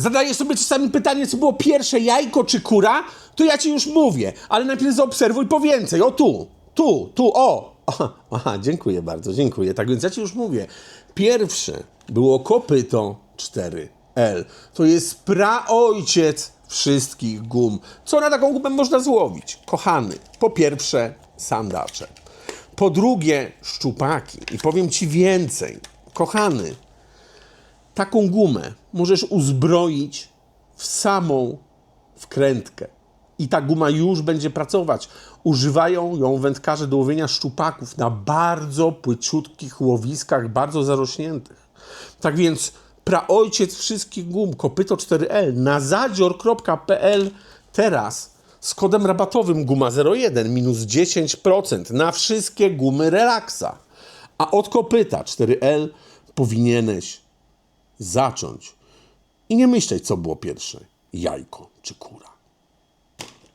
zadajesz sobie czasami pytanie, co było pierwsze, jajko czy kura, to ja ci już mówię, ale najpierw zaobserwuj po więcej. O tu, tu, tu, o. Aha, aha, dziękuję bardzo, dziękuję. Tak więc ja ci już mówię. Pierwsze było kopyto 4L. To jest praojciec wszystkich gum. Co na taką gumę można złowić? Kochany, po pierwsze sandacze. Po drugie szczupaki. I powiem ci więcej. Kochany, taką gumę możesz uzbroić w samą wkrętkę. I ta guma już będzie pracować. Używają ją wędkarze do łowienia szczupaków na bardzo płyciutkich łowiskach, bardzo zarośniętych. Tak więc praojciec wszystkich gum, kopyto 4L na zadzior.pl teraz z kodem rabatowym guma01 minus 10% na wszystkie gumy relaksa. A od kopyta 4L powinieneś zacząć i nie myśleć, co było pierwsze, jajko czy kura.